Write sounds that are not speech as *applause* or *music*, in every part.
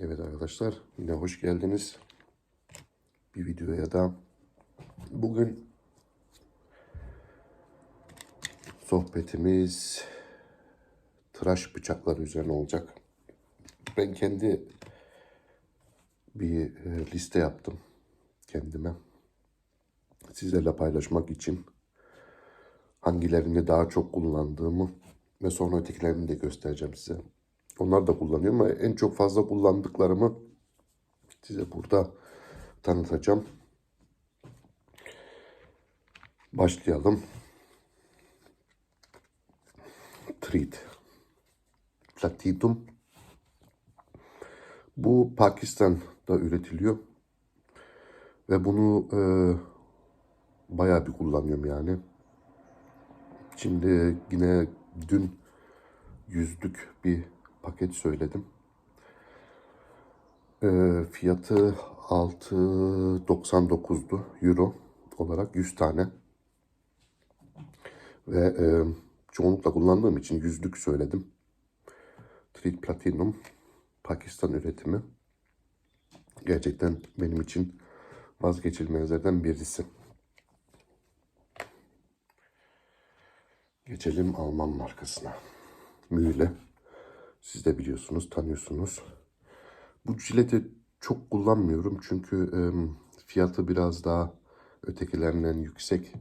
Evet arkadaşlar yine hoş geldiniz. Bir videoya da bugün sohbetimiz tıraş bıçakları üzerine olacak. Ben kendi bir e, liste yaptım kendime. Sizlerle paylaşmak için hangilerini daha çok kullandığımı ve sonra ötekilerini de göstereceğim size. Onlar da kullanıyorum ama en çok fazla kullandıklarımı size burada tanıtacağım. Başlayalım. Treat. Platinum. Bu Pakistan'da üretiliyor. Ve bunu e, bayağı bir kullanıyorum yani. Şimdi yine dün yüzlük bir paket söyledim. Ee, fiyatı 6.99'du euro olarak 100 tane. Ve e, çoğunlukla kullandığım için yüzlük söyledim. Treat Platinum Pakistan üretimi. Gerçekten benim için vazgeçilmezlerden birisi. Geçelim Alman markasına. Mühle. Siz de biliyorsunuz, tanıyorsunuz. Bu jileti çok kullanmıyorum çünkü e, fiyatı biraz daha ötekilerinden yüksek.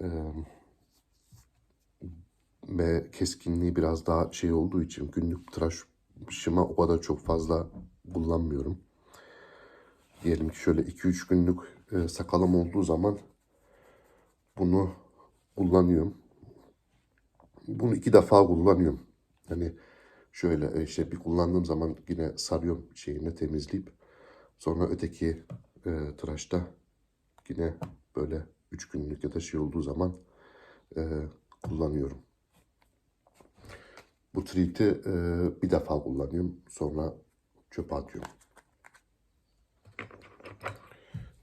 E, ve keskinliği biraz daha şey olduğu için günlük tıraşıma o kadar çok fazla kullanmıyorum. Diyelim ki şöyle 2-3 günlük e, sakalım olduğu zaman bunu kullanıyorum. Bunu iki defa kullanıyorum. Hani şöyle işte bir kullandığım zaman yine sarıyorum şeyini temizleyip sonra öteki e, tıraşta yine böyle üç günlük ya da şey olduğu zaman e, kullanıyorum. Bu treat'i e, bir defa kullanıyorum. Sonra çöpe atıyorum.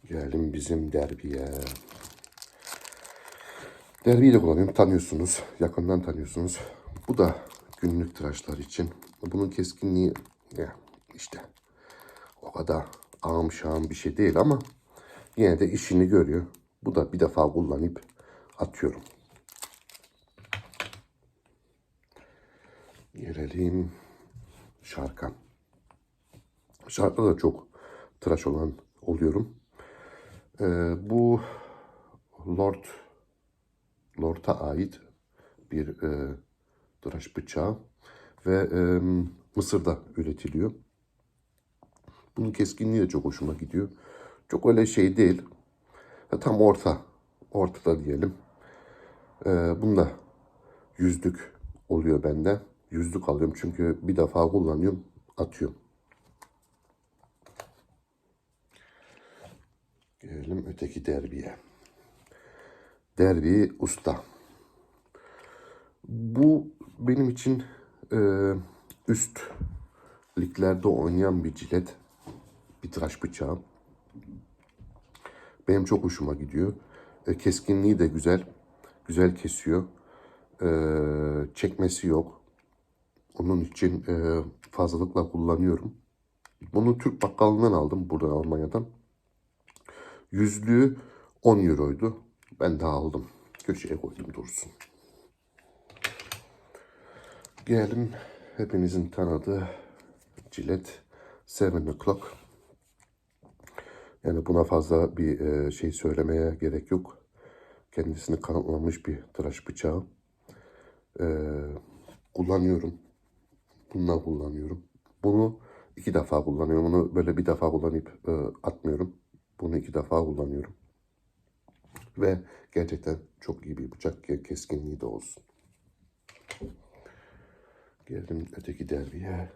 Gelelim bizim derbiye. Derbiyi de kullanıyorum. Tanıyorsunuz. Yakından tanıyorsunuz. Bu da günlük tıraşlar için. Bunun keskinliği ya işte o kadar ağım şağım bir şey değil ama yine de işini görüyor. Bu da bir defa kullanıp atıyorum. Gelelim şarkan. Şarkta da çok tıraş olan oluyorum. Ee, bu Lord Lord'a ait bir e, tıraş bıçağı ve e, Mısır'da üretiliyor. Bunun keskinliği de çok hoşuma gidiyor. Çok öyle şey değil. Tam orta. Ortada diyelim. E, bunda yüzlük oluyor bende. Yüzlük alıyorum çünkü bir defa kullanıyorum. Atıyorum. Gelelim öteki derbiye. Derbi usta. Bu benim için e, üst liglerde oynayan bir cilet, bir tıraş bıçağı. Benim çok hoşuma gidiyor. E, keskinliği de güzel, güzel kesiyor. E, çekmesi yok. Onun için e, fazlalıkla kullanıyorum. Bunu Türk bakkalından aldım buradan Almanya'dan. Yüzlüğü 10 euroydu. Ben de aldım. Köşeye koydum dursun. Gelelim hepinizin tanıdığı cilet Seven O'Clock. Yani buna fazla bir e, şey söylemeye gerek yok. Kendisini kanıtlamış bir tıraş bıçağı. E, kullanıyorum. Bundan kullanıyorum. Bunu iki defa kullanıyorum. Bunu böyle bir defa kullanıp e, atmıyorum. Bunu iki defa kullanıyorum. Ve gerçekten çok iyi bir bıçak keskinliği de olsun. Geldim öteki derbiye.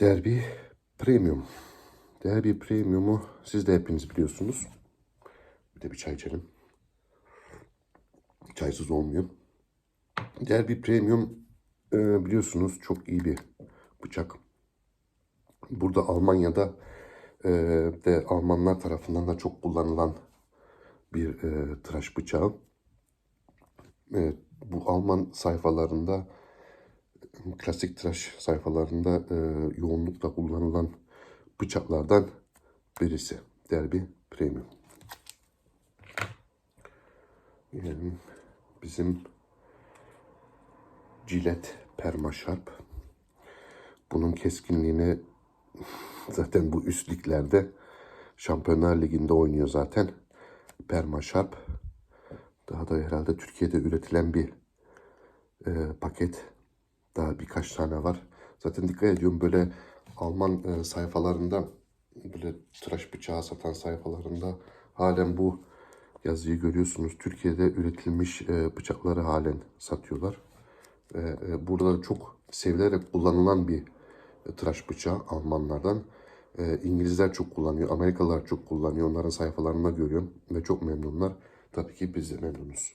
Derbi Premium. Derbi Premium'u siz de hepiniz biliyorsunuz. Bir de bir çay içelim. Çaysız olmuyor. Derbi Premium e, biliyorsunuz çok iyi bir bıçak. Burada Almanya'da de Almanlar tarafından da çok kullanılan bir e, tıraş bıçağı. E, bu Alman sayfalarında klasik tıraş sayfalarında e, yoğunlukla kullanılan bıçaklardan birisi. Derby Premium. Gelelim bizim Gillette Permasharp. Bunun keskinliğine *laughs* zaten bu üst liglerde Şampiyonlar Ligi'nde oynuyor zaten. Permasharp. Daha da herhalde Türkiye'de üretilen bir e, paket. Daha birkaç tane var. Zaten dikkat ediyorum böyle Alman e, sayfalarında böyle tıraş bıçağı satan sayfalarında halen bu yazıyı görüyorsunuz. Türkiye'de üretilmiş e, bıçakları halen satıyorlar. Ve e, burada çok sevilerek kullanılan bir e, tıraş bıçağı Almanlardan. E, İngilizler çok kullanıyor, Amerikalılar çok kullanıyor. Onların sayfalarında görüyorum ve çok memnunlar. Tabii ki biz de memnunuz.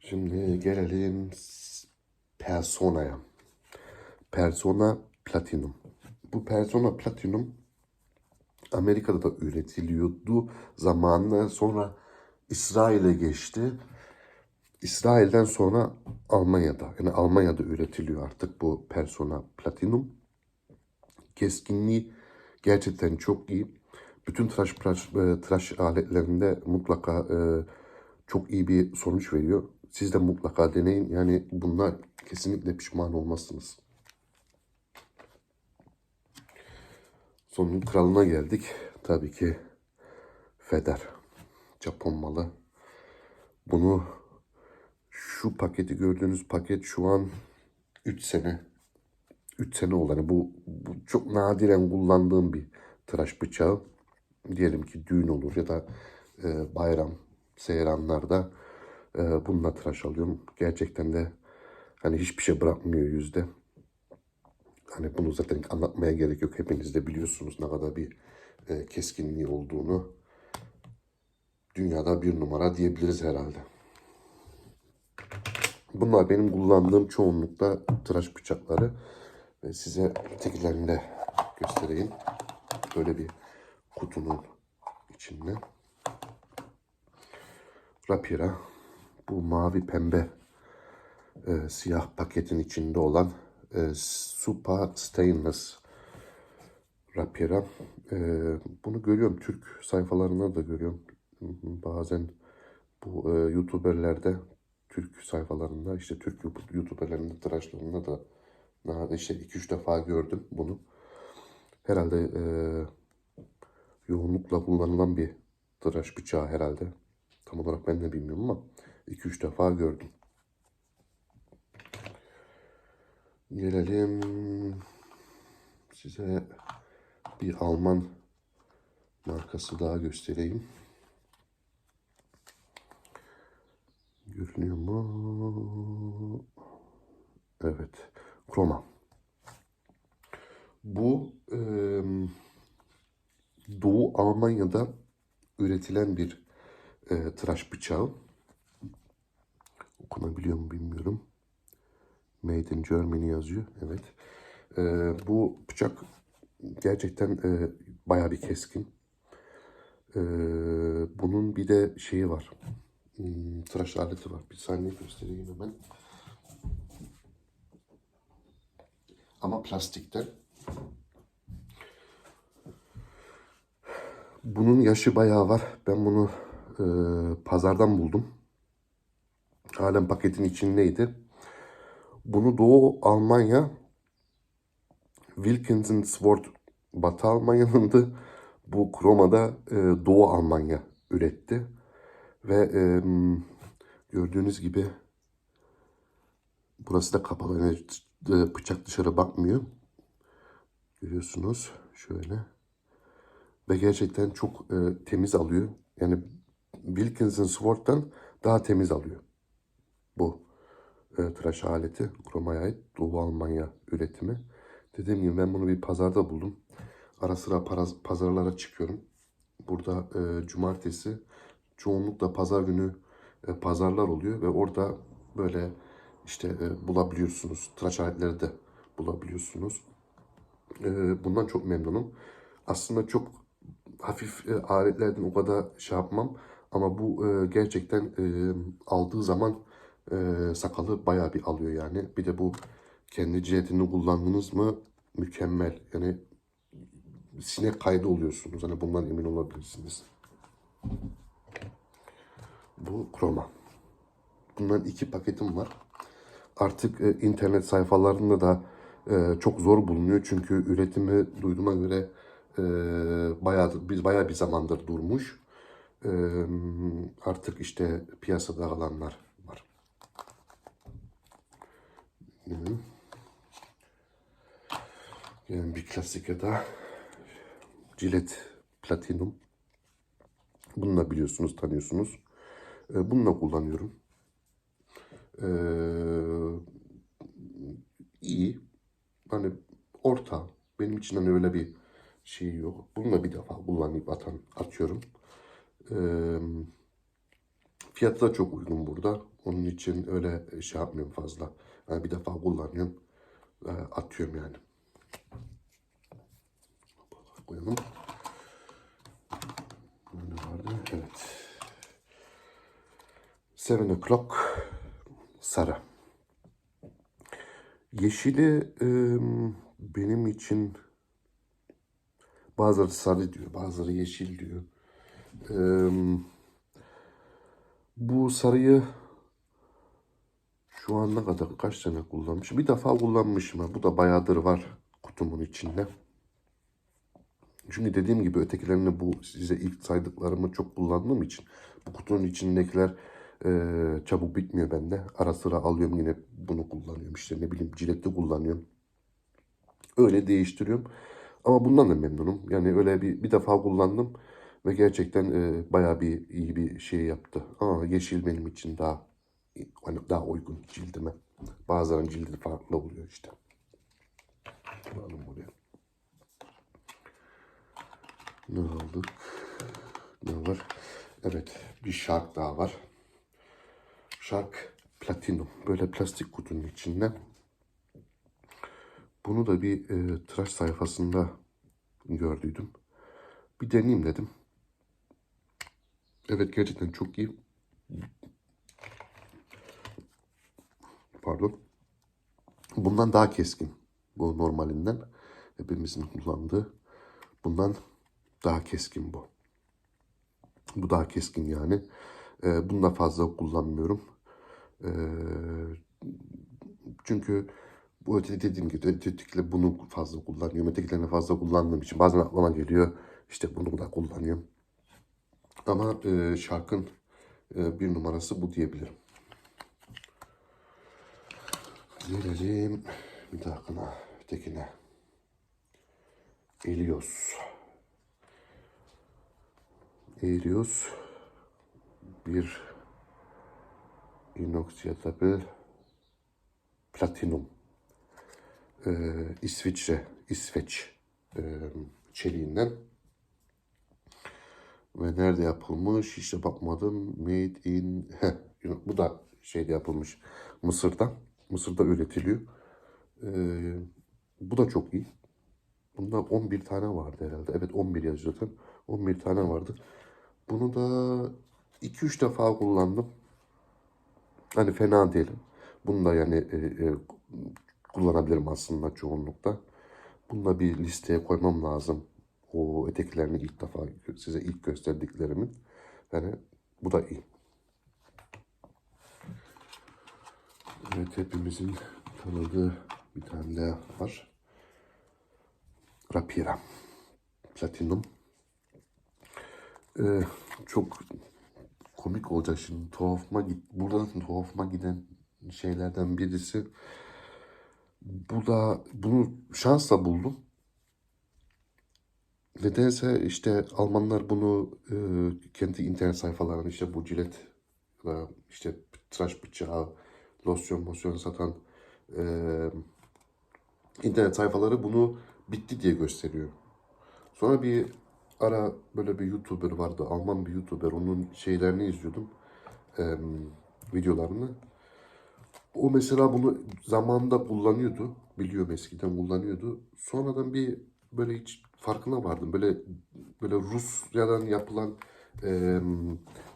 Şimdi gelelim Persona'ya. Persona Platinum. Bu Persona Platinum Amerika'da da üretiliyordu zamanla sonra İsrail'e geçti. İsrail'den sonra Almanya'da yani Almanya'da üretiliyor artık bu Persona Platinum. Keskinliği gerçekten çok iyi. Bütün tıraş, tıraş, e, tıraş aletlerinde mutlaka e, çok iyi bir sonuç veriyor. Siz de mutlaka deneyin. Yani bunlar kesinlikle pişman olmazsınız. Sonun kralına geldik. Tabii ki Feder. Japon malı. Bunu şu paketi gördüğünüz paket şu an 3 sene 3 sene oldu. Yani bu, bu çok nadiren kullandığım bir tıraş bıçağı. Diyelim ki düğün olur ya da e, bayram, seyranlarda e, bununla tıraş alıyorum. Gerçekten de hani hiçbir şey bırakmıyor yüzde. Hani bunu zaten anlatmaya gerek yok. Hepiniz de biliyorsunuz ne kadar bir e, keskinliği olduğunu. Dünyada bir numara diyebiliriz herhalde. Bunlar benim kullandığım çoğunlukla tıraş bıçakları. Size ötekilerini de göstereyim. Böyle bir kutunun içinde. Rapira. Bu mavi pembe e, siyah paketin içinde olan e, Super Stainless Rapira. E, bunu görüyorum. Türk sayfalarında da görüyorum. Bazen bu e, YouTuber'lerde Türk sayfalarında işte Türk YouTuber'lerinde tıraşlarında da işte 2-3 defa gördüm bunu. Herhalde e, yoğunlukla kullanılan bir tıraş bıçağı herhalde. Tam olarak ben de bilmiyorum ama 2-3 defa gördüm. Gelelim size bir Alman markası daha göstereyim. Görünüyor mu? Evet. Chroma. Bu e, Doğu Almanya'da üretilen bir e, tıraş bıçağı. Okunabiliyor mu bilmiyorum. Made in Germany yazıyor. Evet. E, bu bıçak gerçekten e, bayağı bir keskin. E, bunun bir de şeyi var. Hmm, tıraş aleti var. Bir saniye göstereyim hemen. Ama plastikten. Bunun yaşı bayağı var. Ben bunu e, pazardan buldum. Halen paketin içindeydi. Bunu Doğu Almanya Wilkinson Sword Batı Almanya'nındı. Bu kromada e, Doğu Almanya üretti. Ve e, gördüğünüz gibi burası da kapalı. Yani e, bıçak dışarı bakmıyor. Görüyorsunuz şöyle. Ve gerçekten çok e, temiz alıyor. Yani Wilkinson Sword'dan daha temiz alıyor. Bu e, tıraş aleti. Kromaya ait Doğu Almanya üretimi. Dediğim gibi ben bunu bir pazarda buldum. Ara sıra paraz- pazarlara çıkıyorum. Burada e, cumartesi çoğunlukla pazar günü e, pazarlar oluyor ve orada böyle işte e, bulabiliyorsunuz. Tıraş aletleri de bulabiliyorsunuz. E, bundan çok memnunum. Aslında çok hafif e, aletlerden o kadar şey yapmam. Ama bu e, gerçekten e, aldığı zaman e, sakalı bayağı bir alıyor yani. Bir de bu kendi ciletini kullandınız mı mükemmel. Yani sinek kaydı oluyorsunuz. Hani bundan emin olabilirsiniz. Bu kroma. Bundan iki paketim var. Artık e, internet sayfalarında da e, çok zor bulunuyor. Çünkü üretimi duyduğuma göre e, bayağı, bir, bayağı bir zamandır durmuş. E, artık işte piyasada kalanlar var. Yani bir klasik ya da Gillette Platinum. Bunu da biliyorsunuz, tanıyorsunuz. E, bunu da kullanıyorum. Ee, iyi. Hani orta. Benim için hani öyle bir şey yok. Bunu da bir defa kullanıp atan, atıyorum. Ee, fiyatı da çok uygun burada. Onun için öyle şey yapmıyorum fazla. Yani bir defa kullanıyorum. e, atıyorum yani. Koyalım. Ne vardı? Evet. Seven o'clock sarı. Yeşili e, benim için bazıları sarı diyor, bazıları yeşil diyor. Bu sarıyı şu ana kadar kaç tane kullanmışım? Bir defa kullanmışım. Bu da bayağıdır var kutumun içinde. Çünkü dediğim gibi ötekilerini bu size ilk saydıklarımı çok kullandığım için bu kutunun içindekiler e, çabuk bitmiyor bende. Ara sıra alıyorum yine bunu kullanıyorum. İşte ne bileyim ciletli kullanıyorum. Öyle değiştiriyorum. Ama bundan da memnunum. Yani öyle bir, bir defa kullandım ve gerçekten e, bayağı bir iyi bir şey yaptı. Ama yeşil benim için daha hani daha uygun cildime. Bazılarının cildi farklı oluyor işte. Alalım buraya. Ne aldık? Ne var? Evet, bir şark daha var. Shark Platinum. Böyle plastik kutunun içinde. Bunu da bir e, tıraş sayfasında gördüydüm. Bir deneyeyim dedim. Evet gerçekten çok iyi. Pardon. Bundan daha keskin. Bu normalinden. Hepimizin kullandığı. Bundan daha keskin bu. Bu daha keskin yani. Ee, bunu da fazla kullanmıyorum. Ee, çünkü bu öte dediğim gibi ötekiyle bunu fazla kullanıyorum. Ötekilerini fazla kullandığım için bazen aklıma geliyor. İşte bunu da kullanıyorum. Ama e, şarkın e, bir numarası bu diyebilirim. Gelelim bir dakika ötekine. Elios. Elios bir inoxidable platinum ee, İsviçre İsveç e, çeliğinden. Ve nerede yapılmış? İşte bakmadım. Made in heh, bu da şeyde yapılmış. Mısır'da Mısır'da üretiliyor. Ee, bu da çok iyi. Bunda 11 tane vardı herhalde. Evet 11 yazıyor zaten. 11 tane vardı. Bunu da 2-3 defa kullandım. Hani fena değilim. Bunu da yani e, e, kullanabilirim aslında çoğunlukta. Bunu bir listeye koymam lazım. O ötekilerini ilk defa size ilk gösterdiklerimin. Yani bu da iyi. Evet hepimizin tanıdığı bir tane daha var. Rapira. Platinum. Ee, çok komik olacak şimdi. Tuhafıma git. Burada tuhafıma giden şeylerden birisi. Bu da bunu şansla buldum. Nedense işte Almanlar bunu e, kendi internet sayfalarında işte bu cilet e, işte tıraş bıçağı, losyon, mosyon satan e, internet sayfaları bunu bitti diye gösteriyor. Sonra bir ara böyle bir YouTuber vardı. Alman bir YouTuber. Onun şeylerini izliyordum. Eee, videolarını. O mesela bunu zamanında kullanıyordu. Biliyorum eskiden kullanıyordu. Sonradan bir böyle hiç farkına vardım. Böyle böyle Rusya'dan yapılan eee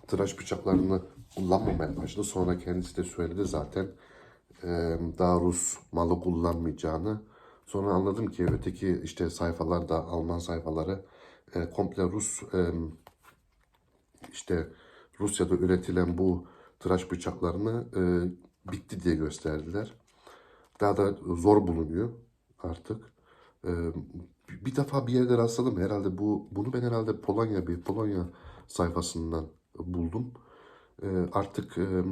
tıraş bıçaklarını kullanmamaya başladı. Sonra kendisi de söyledi zaten e, daha Rus malı kullanmayacağını. Sonra anladım ki öteki işte sayfalarda Alman sayfaları e, komple Rus e, işte Rusya'da üretilen bu tıraş bıçaklarını e, bitti diye gösterdiler. Daha da zor bulunuyor artık. E, bir defa bir yerde rastladım herhalde bu bunu ben herhalde Polonya bir Polonya sayfasından buldum. E, artık e,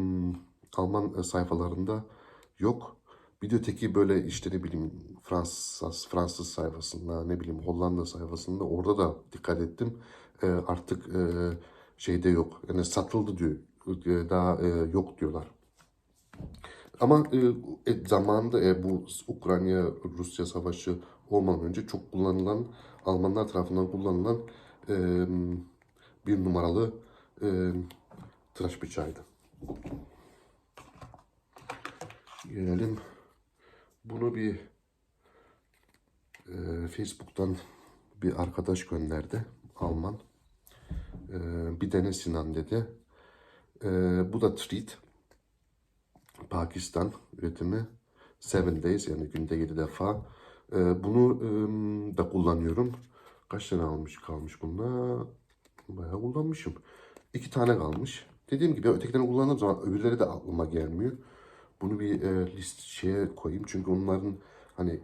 Alman sayfalarında yok. Bir de öteki böyle işte ne bileyim Fransız Fransız sayfasında ne bileyim Hollanda sayfasında orada da dikkat ettim. E, artık e, şeyde yok. Yani satıldı diyor. E, daha e, yok diyorlar. Ama e, e, zamanında e, bu Ukrayna-Rusya savaşı olmadan önce çok kullanılan Almanlar tarafından kullanılan e, bir numaralı e, tıraş bıçağıydı. Gelelim. Bunu bir e, Facebook'tan bir arkadaş gönderdi. Alman. E, bir dene Sinan dedi. E, bu da treat. Pakistan üretimi. Seven days yani günde 7 defa. E, bunu e, da kullanıyorum. Kaç tane almış kalmış bunda? Bayağı kullanmışım. İki tane kalmış. Dediğim gibi ötekilerini kullandığım zaman öbürleri de aklıma gelmiyor. Bunu bir e, list şeye koyayım çünkü onların hani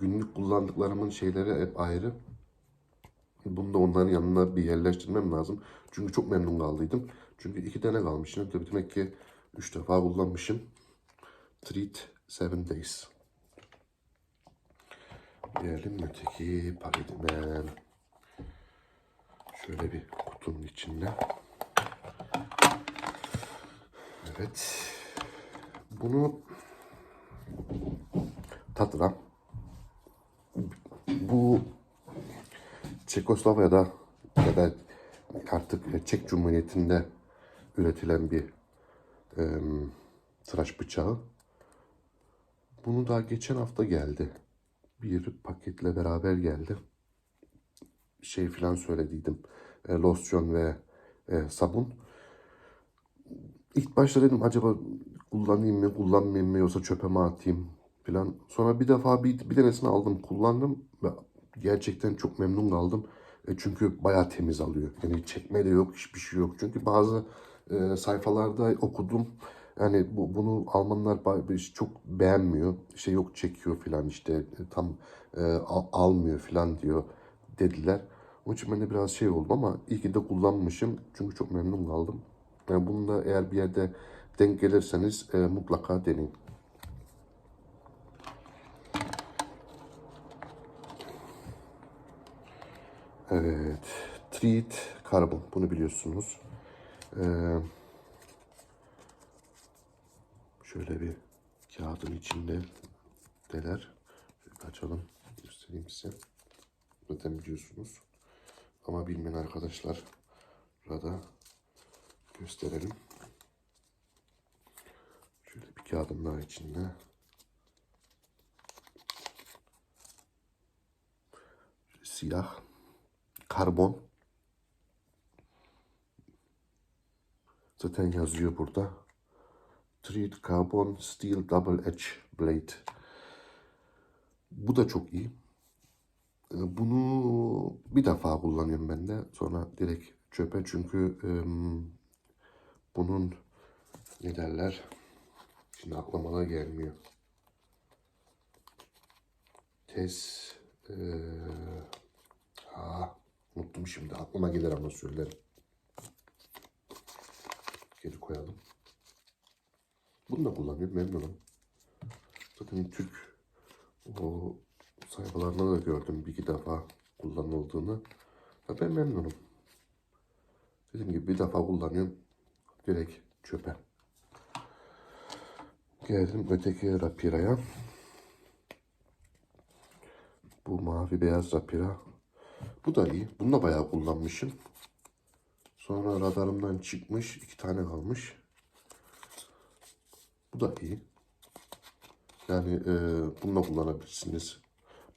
günlük kullandıklarımın şeyleri hep ayrı. Bunu da onların yanına bir yerleştirmem lazım. Çünkü çok memnun kaldıydım. Çünkü iki tane kalmış. Demek ki üç defa kullanmışım. Treat seven days. Gelelim öteki paketime. Şöyle bir kutunun içinde. Evet. Bunu Tatra bu Çekoslovakya'da ya da artık Çek Cumhuriyeti'nde üretilen bir e, tıraş bıçağı. Bunu daha geçen hafta geldi. Bir paketle beraber geldi. Şey filan söylediydim. E, losyon ve e, sabun. İlk başta dedim acaba kullanayım mı, kullanmayayım mı yoksa çöpe mi atayım filan. Sonra bir defa bir, bir tanesini aldım, kullandım ve gerçekten çok memnun kaldım. E, çünkü bayağı temiz alıyor. Yani çekme de yok, hiçbir şey yok. Çünkü bazı e, sayfalarda okudum. Yani bu, bunu Almanlar ba- çok beğenmiyor. İşte yok çekiyor filan işte tam e, al- almıyor filan diyor dediler. Onun için ben de biraz şey oldum ama iyi ki de kullanmışım. Çünkü çok memnun kaldım. Yani bunu da eğer bir yerde denk gelirseniz e, mutlaka deneyin. Evet. Treat karbon. Bunu biliyorsunuz. Ee, şöyle bir kağıdın içinde deler. Şöyle açalım. Göstereyim size. Zaten biliyorsunuz. Ama bilmeyen arkadaşlar burada gösterelim. Şöyle bir kağıdın daha içinde. Şöyle siyah. Karbon. Zaten yazıyor burada. Treat Carbon Steel Double Edge Blade. Bu da çok iyi. Ee, Bunu bir defa kullanıyorum ben de. Sonra direkt çöpe çünkü bunun ne derler? Şimdi aklıma da gelmiyor. Tez eee ha, unuttum şimdi. Aklıma gelir ama söylerim. Geri koyalım. Bunu da kullanıyorum. Memnunum. Zaten Türk o sayfalarında da gördüm bir iki defa kullanıldığını. Ya ben memnunum. Dediğim gibi bir defa kullanıyorum. Direkt çöpe. Geldim öteki rapiraya. Bu mavi beyaz rapira. Bu da iyi. Bunu da bayağı kullanmışım. Sonra radarımdan çıkmış. iki tane kalmış. Bu da iyi. Yani e, bunu da kullanabilirsiniz.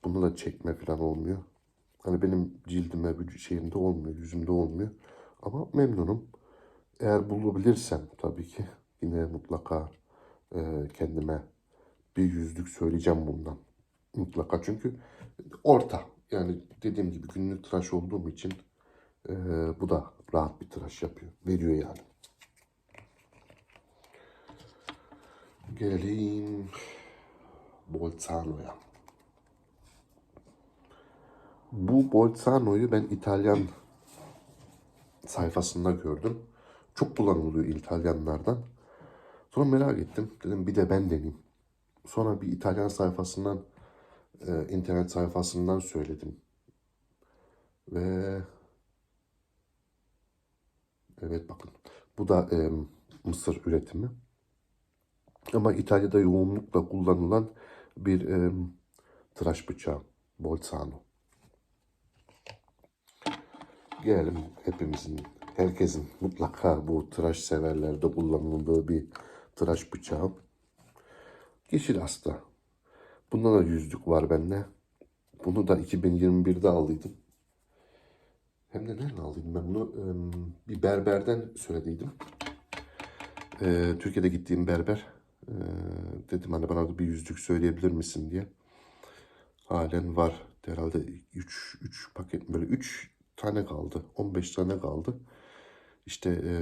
Bunu da çekme falan olmuyor. Hani benim cildime, vücut şeyimde olmuyor, yüzümde olmuyor. Ama memnunum. Eğer bulabilirsem tabii ki yine mutlaka e, kendime bir yüzlük söyleyeceğim bundan. Mutlaka çünkü orta. Yani dediğim gibi günlük tıraş olduğum için e, bu da rahat bir tıraş yapıyor. Veriyor yani. Gelelim Bolzano'ya. Bu Bolzano'yu ben İtalyan sayfasında gördüm. Çok kullanılıyor İtalyanlardan. Sonra merak ettim. Dedim bir de ben deneyeyim. Sonra bir İtalyan sayfasından, e, internet sayfasından söyledim. Ve evet bakın. Bu da e, Mısır üretimi. Ama İtalya'da yoğunlukla kullanılan bir e, tıraş bıçağı. Bolzano. Gelelim hepimizin, herkesin mutlaka bu tıraş severlerde kullanıldığı bir tıraş bıçağı. Yeşil hasta. Bunda da yüzlük var bende. Bunu da 2021'de aldıydım. Hem de nereden aldıydım ben bunu? Bir berberden söylediydim. Türkiye'de gittiğim berber. Ee, dedim hani bana da bir yüzlük söyleyebilir misin diye. Halen var. Herhalde 3 3 paket böyle 3 tane kaldı. 15 tane kaldı. İşte e,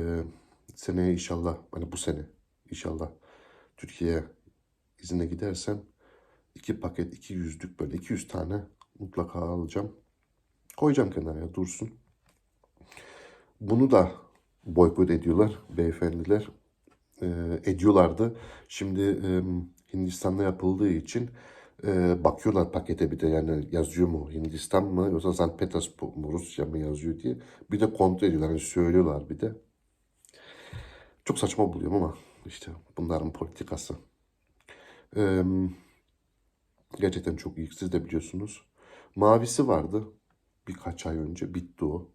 seneye inşallah hani bu sene inşallah Türkiye'ye izine gidersem iki paket iki yüzlük böyle 200 tane mutlaka alacağım. Koyacağım kenara dursun. Bunu da boykot ediyorlar beyefendiler. E, ediyorlardı. Şimdi e, Hindistan'da yapıldığı için e, bakıyorlar pakete bir de yani yazıyor mu Hindistan mı yoksa St. Petersburg mu Rusya mı yazıyor diye. Bir de kontrol ediyorlar. Yani söylüyorlar bir de. Çok saçma buluyorum ama işte bunların politikası. Ee, gerçekten çok iyi. Siz de biliyorsunuz. Mavisi vardı birkaç ay önce. Bitti o.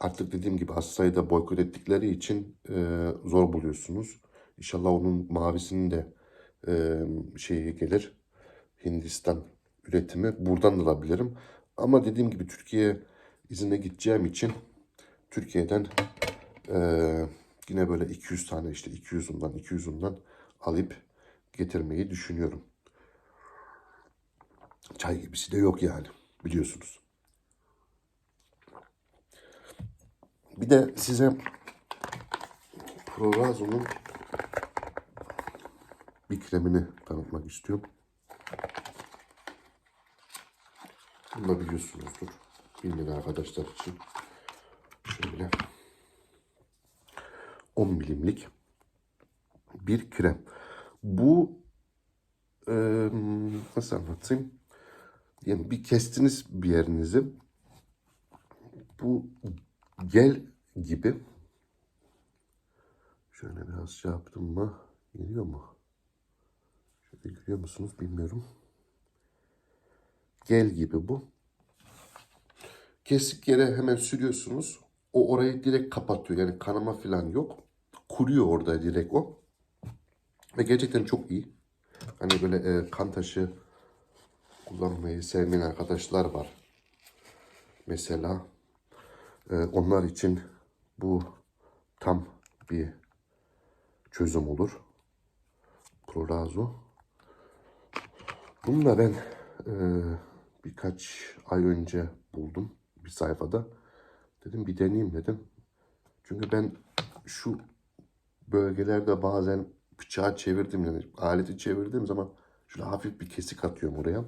Artık dediğim gibi az sayıda boykot ettikleri için e, zor buluyorsunuz. İnşallah onun mavisinin de e, şeyi gelir. Hindistan üretimi. Buradan da alabilirim. Ama dediğim gibi Türkiye izine gideceğim için Türkiye'den eee, yine böyle 200 tane işte 200'ünden 200'ünden alıp getirmeyi düşünüyorum. Çay gibisi de yok yani biliyorsunuz. Bir de size Prorazo'nun bir kremini tanıtmak istiyorum. Bunu da biliyorsunuzdur. Bilmeyen arkadaşlar için. Şöyle. 10 milimlik bir krem. Bu eee, nasıl anlatayım? Yani bir kestiniz bir yerinizi. Bu gel gibi. Şöyle biraz şey yaptım mı? Geliyor mu? Şöyle görüyor musunuz bilmiyorum. Gel gibi bu. Kesik yere hemen sürüyorsunuz. O orayı direkt kapatıyor. Yani kanama falan yok. Kuruyor orada direkt o. Ve gerçekten çok iyi. Hani böyle e, kan taşı kullanmayı sevmeyen arkadaşlar var. Mesela e, onlar için bu tam bir çözüm olur. Prorazo. Bunu da ben e, birkaç ay önce buldum bir sayfada. Dedim bir deneyeyim dedim. Çünkü ben şu bölgelerde bazen bıçağı çevirdim yani aleti çevirdiğim zaman şöyle hafif bir kesik atıyorum oraya.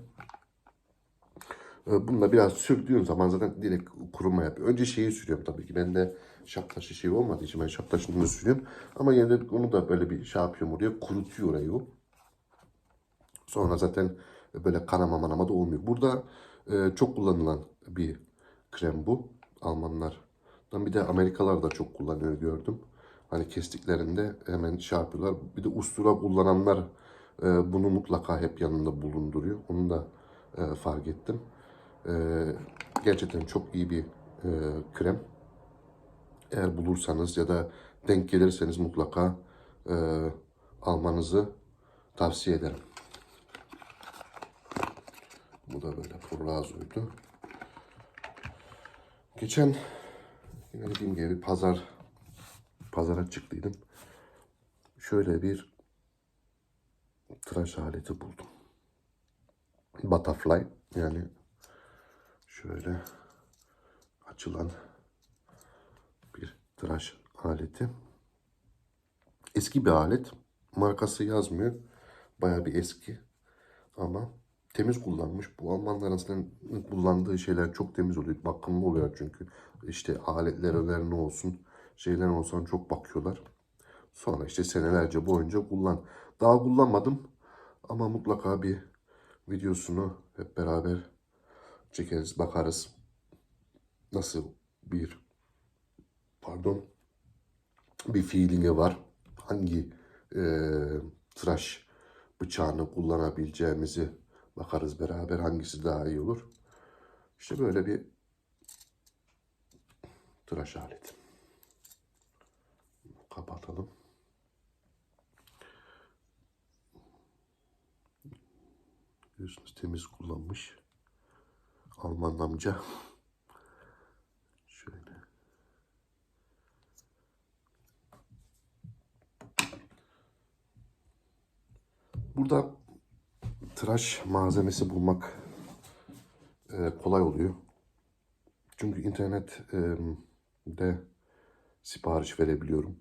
E, Bununla biraz sürdüğüm zaman zaten direkt kuruma yapıyor. Önce şeyi sürüyorum tabii ki. Bende şap taşı şey olmadığı için ben şap taşını da sürüyorum. Ama yine de onu da böyle bir şey yapıyorum oraya. Kurutuyor orayı o. Sonra zaten böyle kanama manama da olmuyor. Burada e, çok kullanılan bir krem bu. Almanlardan bir de Amerikalılar da çok kullanıyor gördüm. Hani kestiklerinde hemen şey yapıyorlar. Bir de ustura kullananlar e, bunu mutlaka hep yanında bulunduruyor. Onu da e, fark ettim. E, gerçekten çok iyi bir e, krem. Eğer bulursanız ya da denk gelirseniz mutlaka e, almanızı tavsiye ederim. Bu da böyle Furlazo'ydu. Geçen yine dediğim gibi pazar pazara çıktıydım. Şöyle bir tıraş aleti buldum. Butterfly yani şöyle açılan bir tıraş aleti. Eski bir alet. Markası yazmıyor. Baya bir eski. Ama temiz kullanmış. Bu Almanların aslında kullandığı şeyler çok temiz oluyor. Bakımlı oluyor çünkü. İşte aletler ne olsun, şeyler olsun çok bakıyorlar. Sonra işte senelerce boyunca kullan. Daha kullanmadım ama mutlaka bir videosunu hep beraber çekeriz, bakarız. Nasıl bir pardon bir feeling'i var. Hangi e, tıraş bıçağını kullanabileceğimizi bakarız beraber. Hangisi daha iyi olur. İşte böyle bir tıraş aleti. Kapatalım. Görüyorsunuz temiz kullanmış. Alman amca. Şöyle. Burada tıraş malzemesi bulmak e, kolay oluyor. Çünkü internette sipariş verebiliyorum.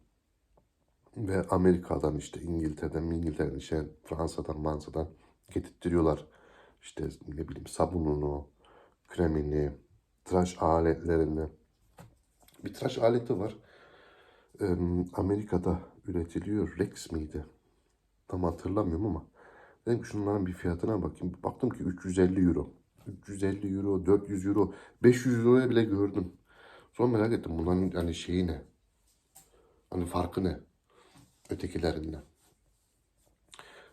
Ve Amerika'dan işte İngiltere'den, İngiltere'den, işte Fransa'dan, Mansa'dan getirtiyorlar. İşte ne bileyim sabununu, kremini, tıraş aletlerini. Bir tıraş aleti var. Amerika'da üretiliyor. Rex miydi? Tam hatırlamıyorum ama. Dedim ki şunların bir fiyatına bakayım. Baktım ki 350 euro. 350 euro, 400 euro, 500 euroya bile gördüm. Sonra merak ettim bunların hani şeyi ne? Hani farkı ne? Ötekilerinden.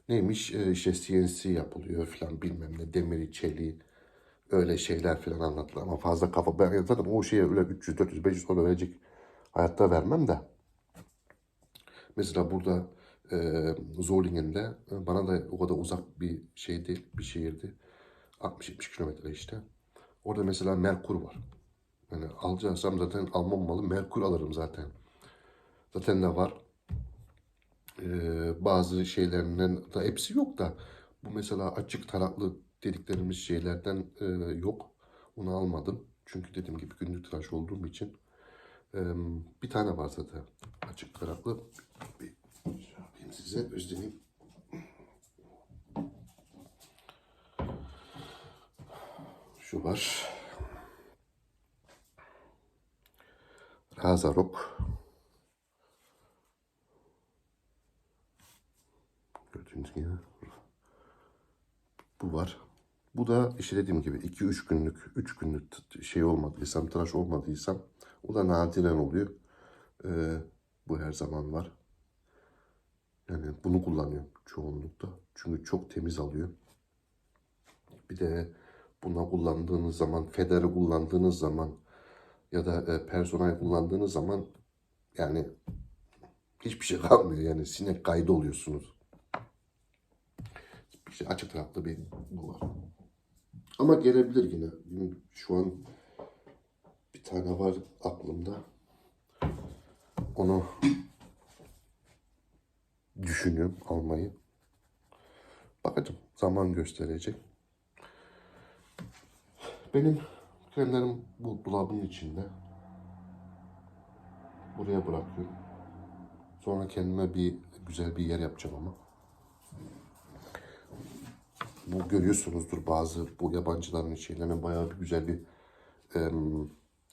Neymiş? Ee, işte CNC yapılıyor falan bilmem ne. Demiri, çeliği. Öyle şeyler falan anlattılar ama fazla kafa. Ben zaten o şeye öyle 300, 400, 500 euro verecek hayatta vermem de. Mesela burada e, Zolingen'de e, bana da o kadar uzak bir şey değil, bir şehirdi. 60-70 kilometre işte. Orada mesela Merkur var. Yani alacaksam zaten almam malı Merkur alırım zaten. Zaten de var. Ee, bazı şeylerinden da hepsi yok da bu mesela açık taraklı dediklerimiz şeylerden e, yok. Onu almadım. Çünkü dediğim gibi günlük tıraş olduğum için e, bir tane var zaten açık taraklı. Bir, bir şey size özlemeyeyim. Şu var. Razarok. Gördüğünüz gibi. Bu var. Bu da işte dediğim gibi 2-3 günlük, 3 günlük şey olmadıysam, tıraş olmadıysam o da nadiren oluyor. Ee, bu her zaman var. Yani bunu kullanıyorum çoğunlukta. Çünkü çok temiz alıyor. Bir de buna kullandığınız zaman, Feder'i kullandığınız zaman ya da e, personel kullandığınız zaman yani hiçbir şey kalmıyor. Yani sinek kaydı oluyorsunuz. İşte açık taraflı bir bu var. Ama gelebilir yine. Şu an bir tane var aklımda. Onu düşünüyorum almayı. Bakacağım. Zaman gösterecek. Benim kremlerim bu dolabın içinde. Buraya bırakıyorum. Sonra kendime bir güzel bir yer yapacağım ama. Bu görüyorsunuzdur bazı bu yabancıların şeylerine bayağı bir güzel bir em,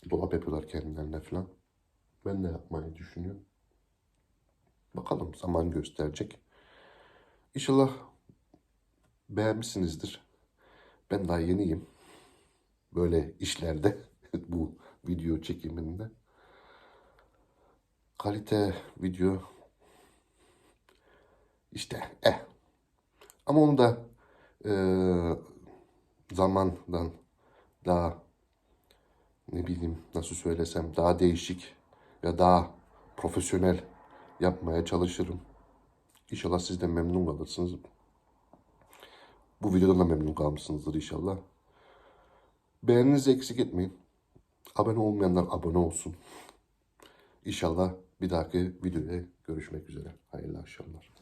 dolap yapıyorlar kendilerine falan. Ben de yapmayı düşünüyorum. Bakalım zaman gösterecek. İnşallah beğenmişsinizdir. Ben daha yeniyim. Böyle işlerde *laughs* bu video çekiminde. Kalite video işte eh. Ama onu da zamandan daha ne bileyim nasıl söylesem daha değişik ve daha profesyonel yapmaya çalışırım. İnşallah siz de memnun kalırsınız. Bu videodan da memnun kalmışsınızdır inşallah. Beğeninizi eksik etmeyin. Abone olmayanlar abone olsun. İnşallah Bir dahaki videoya görüşmek üzere. Hayırlı akşamlar.